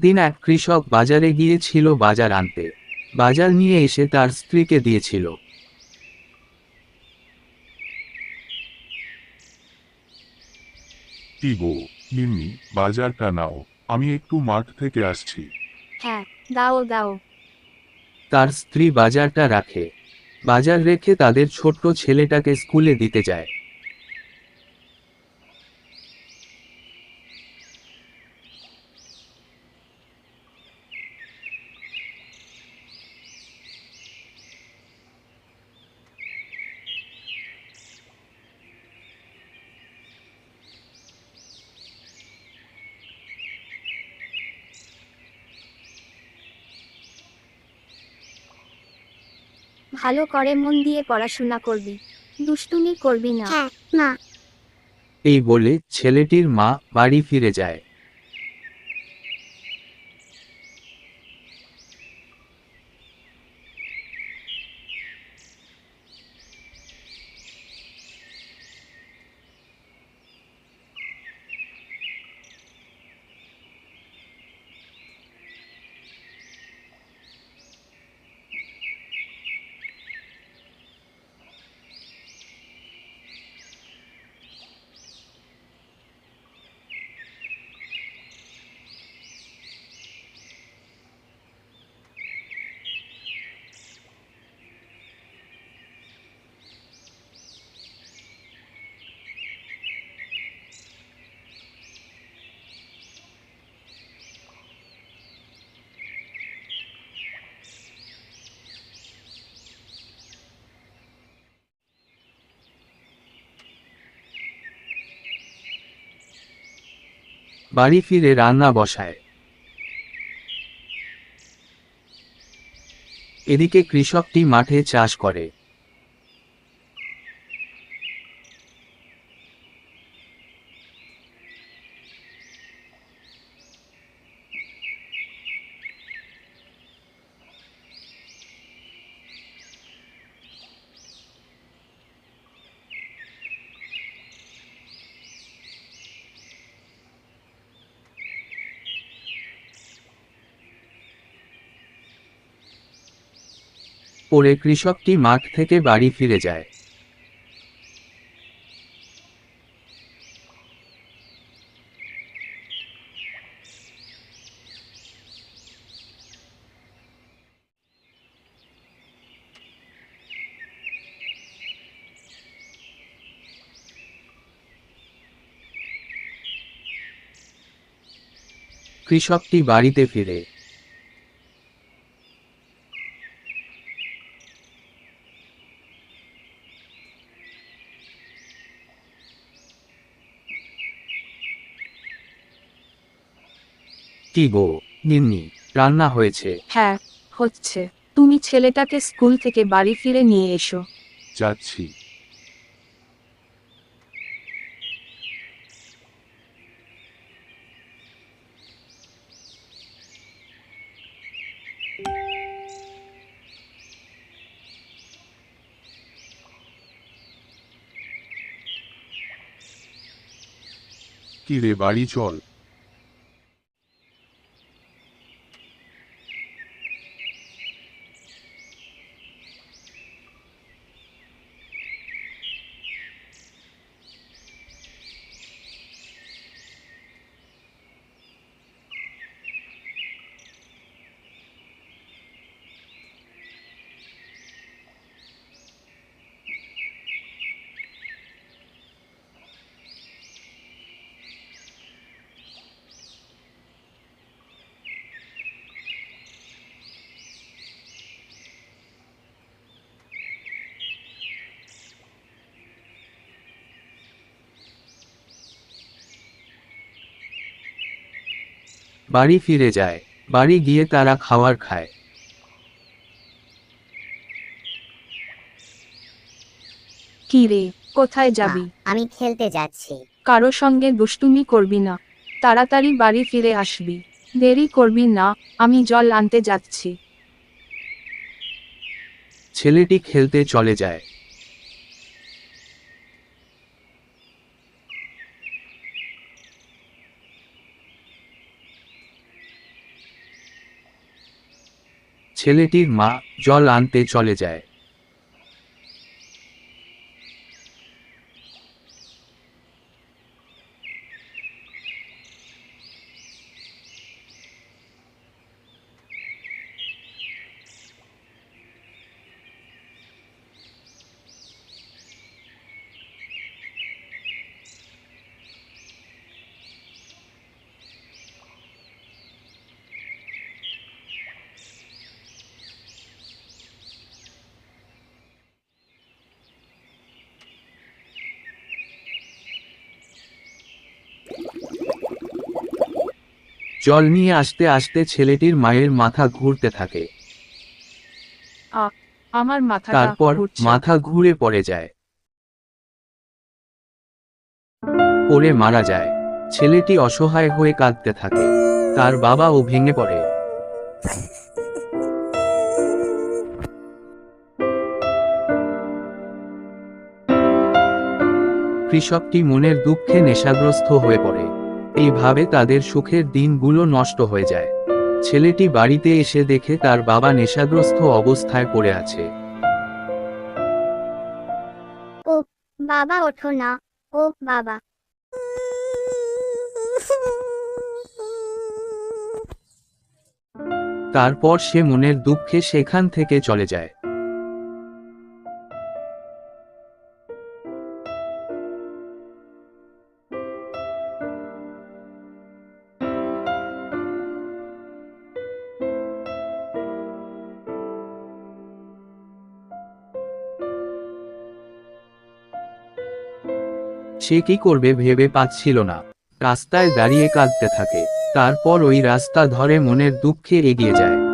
দিন এক কৃষক বাজারে গিয়েছিল বাজার আনতে। বাজার নিয়ে এসে তার স্ত্রীকে দিয়েছিল। কি গো নিম্নি বাজারটা নাও আমি একটু মাঠ থেকে আসছি। হ্যাঁ দাও দাও। তার স্ত্রী বাজারটা রাখে। বাজার রেখে তাদের ছোট্ট ছেলেটাকে স্কুলে দিতে যায়। ভালো করে মন দিয়ে পড়াশোনা করবি। দুষ্টুমি করবি না। না এই বলে ছেলেটির মা বাড়ি ফিরে যায়। বাড়ি ফিরে রান্না বসায়। এদিকে কৃষকটি মাঠে চাষ করে। পরে কৃষকটি মাঠ থেকে বাড়ি ফিরে যায়। কৃষকটি বাড়িতে ফিরে। কি গো নিন্নি রান্না হয়েছে। হ্যাঁ হচ্ছে। তুমি ছেলেটাকে স্কুল থেকে বাড়ি ফিরে নিয়ে এসো। যাচ্ছি। কি রে বাড়ি চল। বাড়ি ফিরে যায়। বাড়ি গিয়ে তারা খাবার খায়। কি রে কোথায় যাবি? আমি খেলতে যাচ্ছি। কারও সঙ্গে দুষ্টুমি করবি না। তাড়াতাড়ি বাড়ি ফিরে আসবি। দেরি করবি না আমি জল আনতে যাচ্ছি। ছেলেটি খেলতে চলে যায়। ছেলেটির মা জল আনতে চলে যায়। জল নিয়ে আসতে আসতে ছেলেটির মায়ের মাথা ঘুরতে থাকে। আমার মাথা তারপর মাথা ঘুরে পড়ে যায়। পড়ে মারা যায়। ছেলেটি অসহায় হয়ে কাঁদতে থাকে। তার বাবা ও ভেঙে পড়ে। কৃষকটি মনের দুঃখে নেশাগ্রস্ত হয়ে পড়ে। এইভাবে তাদের সুখের দিনগুলো নষ্ট হয়ে যায়। ছেলেটি বাড়িতে এসে দেখে তার বাবা নেশাগ্রস্ত অবস্থায় পড়ে আছে। বাবা ওঠো না। ও বাবা। তারপর সে মনের দুঃখে সেখান থেকে চলে যায়। সে কি করবে ভেবে পাচ্ছিল না। রাস্তায় দাঁড়িয়ে কাঁদতে থাকে। তারপর ওই রাস্তা ধরে মনের দুঃখে এগিয়ে যায়।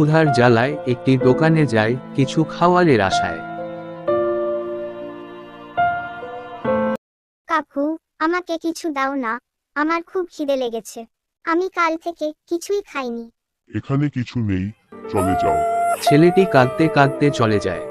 ক্ষুধার জ্বালায় একটি দোকানে যায় কিছু খাওয়ারের আশায়। কাকু আমাকে কিছু দাও না আমার খুব খিদে লেগেছে। আমি কাল থেকে কিছুই খাইনি। এখানে কিছু নেই চলে যাও। ছেলেটি কাঁদতে কাঁদতে চলে যায়।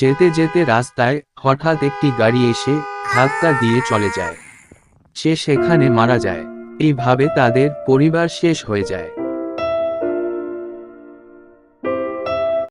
যেতে যেতে রাস্তায় হঠাৎ একটি গাড়ি এসে ধাক্কা দিয়ে চলে যায়। সে সেখানে মারা যায়। এইভাবে তাদের পরিবার শেষ হয়ে যায়।